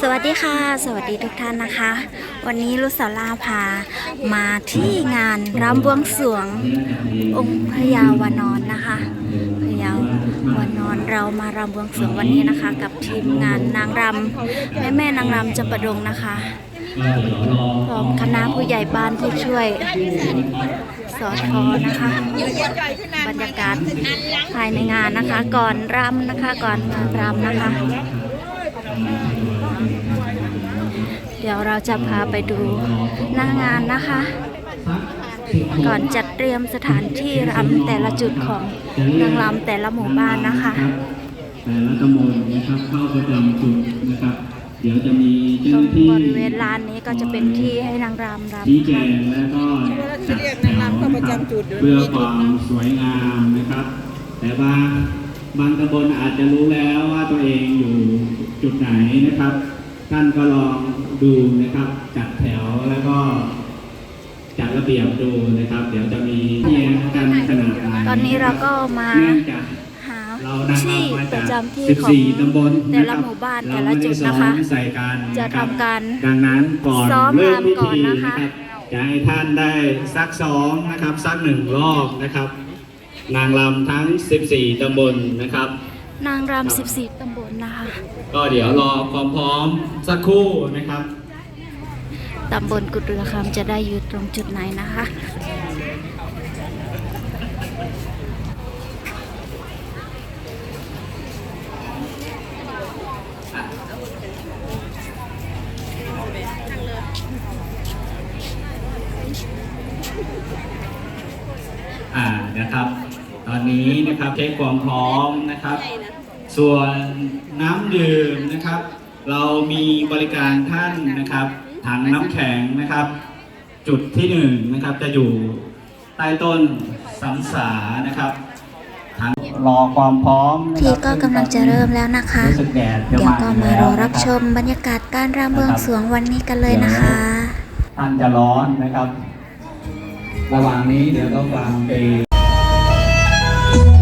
สวัสดีค่ะ สวัสดีทุกท่านนะคะ วันนี้ลุสาลาพามาที่งานรำบวงสรวงองค์พญาวานอนนะคะพญาวานอนเรามารำบวงสรวงวันนี้นะคะ กับทีมงานนางรำแม่แม่นางรำจำปะดงนะคะพร้อมคณะผู้ใหญ่บ้านผู้ช่วยสอทอนะคะ บรรยากาศภายในงานนะคะ ก่อนรำนะคะ ก่อนงานรำนะคะ เดี๋ยวเราจะพาไปดูหน้างานนะคะ ก่อนจัดเตรียมสถานที่รำแต่ละจุดของนางรำแต่ละหมู่บ้านนะคะ แต่ละตำบลนะครับเข้าประจำจุดนะครับ เดี๋ยวจะมีเจ้าตรหงน้าที่บริเวณลานนี้ก็จะเป็นที่ให้นางรำรำชี้แจค่ะงแล้วก็จัดแถวนะครับเพื่อความสวยงามนะครับ แต่บาง บางตำบลอาจจะรู้แล้วว่าตัวเองอยู่จุดไหนนะครับ ท่านก็ลองดูนะครับ จัดแถวแล้วก็จัดระเบียบดูนะครับ เดี๋ยวจะมีเทียงกันขนาดไหนตอนนี้เราก็มาเนื่องจากหาเรานำที่มาปจากระจำที่ของ14ตำบลแต่ละนะครับหมู่บ้านเรแต่ละจุดไม่ไนะคะซ้อมใส่กันจะนครับทำการดังนั้นก่อนซ้อมเริ่มพิรำก่อนธีนะคะนะครับจะให้ท่านได้ซักซ้อมนะครับสักหนึ่งรอบนะครับ นางรำทั้ง 14 ตำบลนะครับ นางรำ14 ตำบลนะคะ ก็เดี๋ยวรอความพร้อมสักครู่นะครับ ตำบลกุดเรือคำจะได้อยู่ตรงจุดไหนนะคะอ่านะครับ ตอนนี้นะครับเช็คความพร้อมนะครับ ส่วนน้ำดื่มนะครับ เรามีบริการท่านนะครับถังน้ำแข็งนะครับ จุดที่หนึ่งนะครับจะอยู่ใต้ต้นสัมสานะครับถังรอความพร้อมนะที่ครับก็กำลังจะเริ่มแล้วนะคะรู้สึกแดดจะเดี๋ยวก็มารอรับแล้วนะคชมบรรยากาศการรำบวงสรวงวันนี้กันเลยนะคะท่านจะร้อนนะครับ ระหว่างนี้เดี๋ยวต้องฟังเพลง Thank you.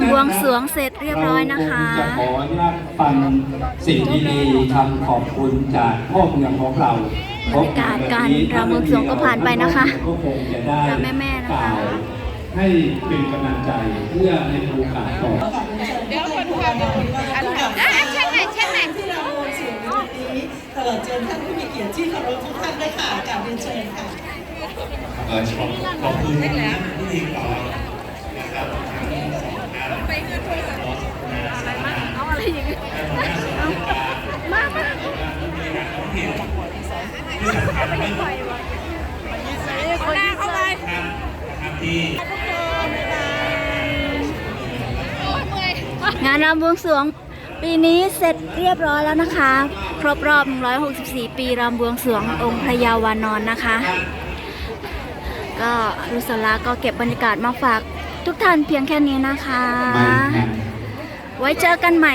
ำบวงสรวงเสร็จเรียบร้อยนะคะเรางจะขออนุญาตฟังสิ่งดีๆคำขอบคุณจากพ่อเมืองของเราบรรยากาศการรำบวงสรวงก็ผ่านไปนะคะก็คงจะได้รำแม่ๆนะคะกล่าวให้เป็นกำลังใจเพื่อในโอกาสต่อเดี๋ยวคนพาไปดูว่าอันไหนเช่นไหนเช่นไหนที่เราบวงสรวงในวันนี้ตลอดเชิญท่านผู้มีเกียรติที่เคารพทุกท่านด้วยค่ะกราบเรียนเชิญค่ะเอ่อขอบขอบคุณพิธีกร มามาคัญก็คือท่านนะครับที่งานรำบวงสรวงปีนี้เสร็จเรียบร้อยแล้วนะคะ ครบรอบ 164 ปีรำบวงสรวงองค์พระยาวานอนนะคะ ก็รุสลาก็เก็บบรรยากาศมาฝากทุกท่านเพียงแค่นี้นะคะ ไว้เจอกันใหม่